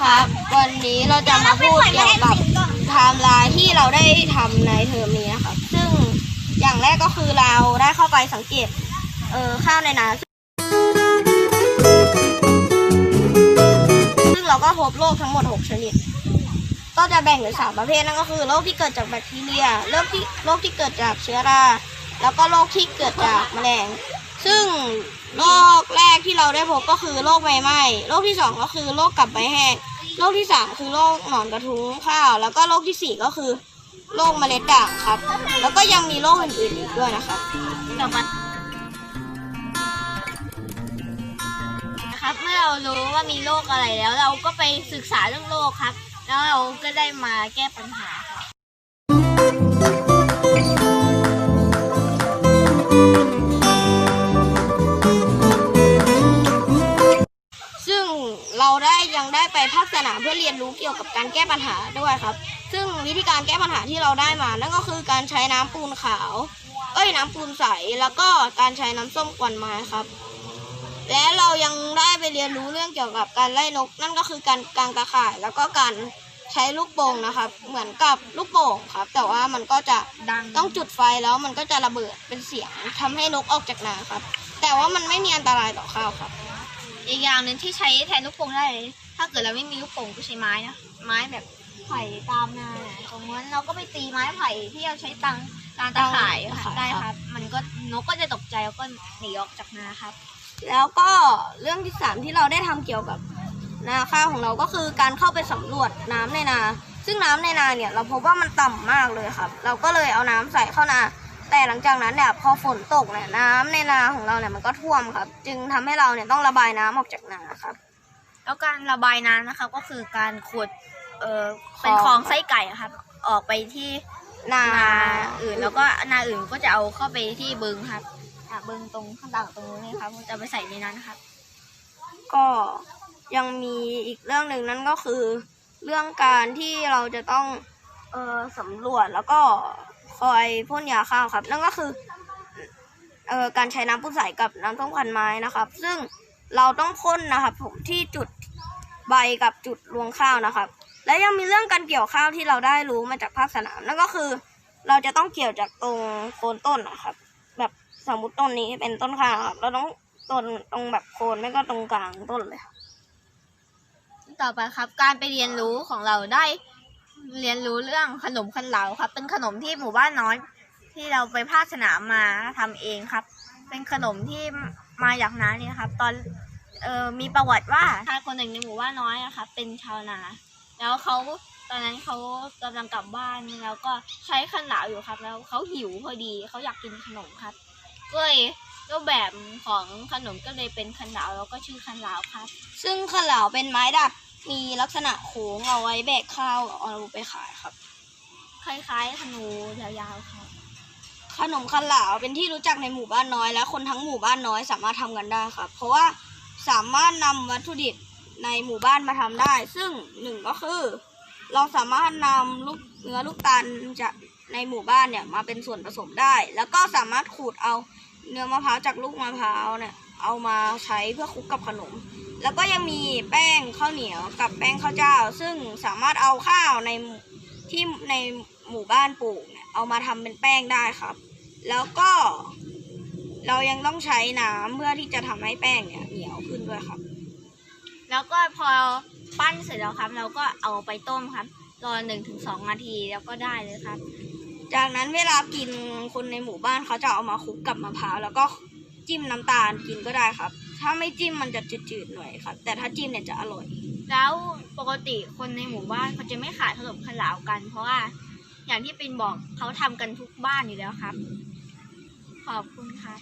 ครับ วันนี้เราจะมาพูดเกี่ยวกับไทม์ไลน์ที่เราได้ทำในเทอมนี้นะครับ ซึ่งอย่างแรกก็คือเราได้เข้าไปสังเกต เออข้าวในนาซึ่งเราก็พบโรคทั้งหมด 6 ชนิด ก็จะแบ่งเป็นสามประเภทนั่นก็คือโรคที่เกิดจากแบคทีเรียโรคที่โรคที่เกิดจากเชื้อรา แล้วก็โรคที่เกิดจากแมลง ซึ่งโรคแรก ที่เราได้พบก็คือโรคใบไหม้โรคที่สองก็คือโรคกับใบแห้งโรคที่สามคือโรคหนอนกระทุ้งข้าว แล้วก็โรคที่สี่ก็คือโรคเมล็ดด่างครับ แล้วก็ยังมีโรคอื่นๆอีกด้วยนะครับต่อมานะครับเมื่อเรารู้ว่ามีโรคอะไรแล้ว เราก็ไปศึกษาเรื่องโรคครับ แล้วเราก็ได้มาแก้ปัญหา เราได้ยังได้ไปภาคสนามเพื่อเรียนรู้เกี่ยวกับการแก้ปัญหาด้วยครับ ซึ่งวิธีการแก้ปัญหาที่เราได้มา นั่นก็คือการใช้น้ำปูนขาว เอ้ยน้ำปูนใส แล้วก็การใช้น้ำส้มกวนไม้ครับ และเรายังได้ไปเรียนรู้เรื่องเกี่ยวกับการไล่นก นั่นก็คือการกางตะข่าย แล้วก็การใช้ลูกโป่งนะครับ เหมือนกับลูกโป่งครับ แต่ว่ามันก็จะต้องจุดไฟแล้วมันก็จะระเบิดเป็นเสียงทำให้นกออกจากนาครับ แต่ว่ามันไม่มีอันตรายต่อข้าวครับ อีกอย่างหนึ่งที่ใช้แทนลูกโป่งได้เลยถ้าเกิดเราไม่มีลูกโป่งก็ใช้ไม้นะไม้แบบไผ่ตามนาตรงนั้นเราก็ไปตีไม้ไผ่ที่เราใช้ตังการตะข่ายค่ะตะข่ายได้ครับ มันก็นกก็จะตกใจแล้วก็หนีออกจากนาครับ แล้วก็เรื่องที่สามที่เราได้ทำเกี่ยวกับนาข้าวของเราก็คือการเข้าไปสำรวจน้ำในนา ซึ่งน้ำในนาเนี่ยเราพบว่ามันต่ำมากเลยครับ เราก็เลยเอาน้ำใส่เข้านา แต่หลังจากนั้นเนี่ยพอฝนตกเนี่ยน้ำในนาของเราเนี่ยมันก็ท่วมครับ จึงทำให้เราเนี่ยต้องระบายน้ำออกจากนาครับ แล้วการระบายน้ำนะครับก็คือการขุดเออเป็นคคลลอองงไส้ไก่อะครับ ออกไปที่นานาอื่นแล้วก็นาอื่นก็จะเอาเข้าไปที่บึงครับอะบึงตรงข้างต่างตรงนู้นนี่ครับจะไปใส่ในนั้นนะครับ ก็ยังมีอีกเรื่องหนึ่งนั่นก็คือ เรื่องการที่เราจะต้องเออสำรวจแล้วก็ คอยพ่นยาข้าวครับ นั่นก็คือเออการใช้น้ำปูนใสกับน้ำส้มควันไม้นะครับ ซึ่งเราต้องพ่นนะครับผมที่จุดใบกับจุดรวงข้าวนะครับ และยังมีเรื่องการเกี่ยวข้าวที่เราได้รู้มาจากภาคสนามนั่นก็คือ เราจะต้องเกี่ยวจากตรงโคนต้นนะครับ แบบสมมติต้นนี้เป็นต้นข้าวครับเราต้องต้นตรงแบบโคนไม่ก็ตรงกลางต้นเลย ต่อไปครับ การไปเรียนรู้ของเราได้ เรียนรู้เรื่องขนมขันเหลาครับ เป็นขนมที่หมู่บ้านน้อย ที่เราไปภาคสนามมาทำเองครับ เป็นขนมที่มาจากนาเนี่ยครับ ตอนเออมีประวัติว่าชายคนหนึ่งในหมู่บ้านน้อยอะครับเป็นชาวนา แล้วเขาตอนนั้นเขากำลังกลับบ้านแล้วก็ใช้ขันเหลาอยู่ครับ แล้วเขาหิวพอดีเขาอยากกินขนมครับ ก็เลยก็แบบของขนมก็เลยเป็นขันเหลาแล้วก็ชื่อขันเหลาครับ ซึ่งข้าวเหลาเป็นไม้ดัดมีลักษณะโค้งเอาไว้แบกข้าวเอาไปขายครับ คล้ายๆธนูยาวๆครับ ขนมข้าวเหลาเป็นที่รู้จักในหมู่บ้านน้อย และคนทั้งหมู่บ้านน้อยสามารถทำกันได้ครับ เพราะว่าสามารถนำวัตถุดิบในหมู่บ้านมาทำได้ ซึ่งหนึ่งก็คือ เราสามารถนำลูกเนื้อลูกตาลจากในหมู่บ้านเนี่ยมาเป็นส่วนผสมได้ แล้วก็สามารถขูดเอา เนื้อมะพร้าวจากลูกมะพร้าวเนี่ยเอามาใช้เพื่อคลุกกับขนม แล้วก็ยังมีแป้งข้าวเหนียวกับแป้งข้าวเจ้า ซึ่งสามารถเอาข้าวในที่ในหมู่บ้านปลูกเนี่ยเอามาทำเป็นแป้งได้ครับ แล้วก็ เรายังต้องใช้น้ำเพื่อที่จะทำให้แป้งเนี่ยเหนียวขึ้นด้วยครับ แล้วก็พอปั้นเสร็จแล้วครับ เราก็เอาไปต้มครับรอหนึ่งถึงสองนาทีแล้วก็ได้เลยครับ จากนั้นเวลากินคนในหมู่บ้านเขาจะเอามาคลุกกับมะพร้าวแล้วก็จิ้มน้ำตาลกินก็ได้ครับ ถ้าไม่จิ้มมันจะจืดๆหน่อยครับ แต่ถ้าจิ้มเนี่ยจะอร่อย แล้วปกติคนในหมู่บ้านเขาจะไม่ขายขนมขลาวหลามกัน เพราะว่าอย่างที่ปินบอกเขาทำกันทุกบ้านอยู่แล้วครับ ขอบคุณครับ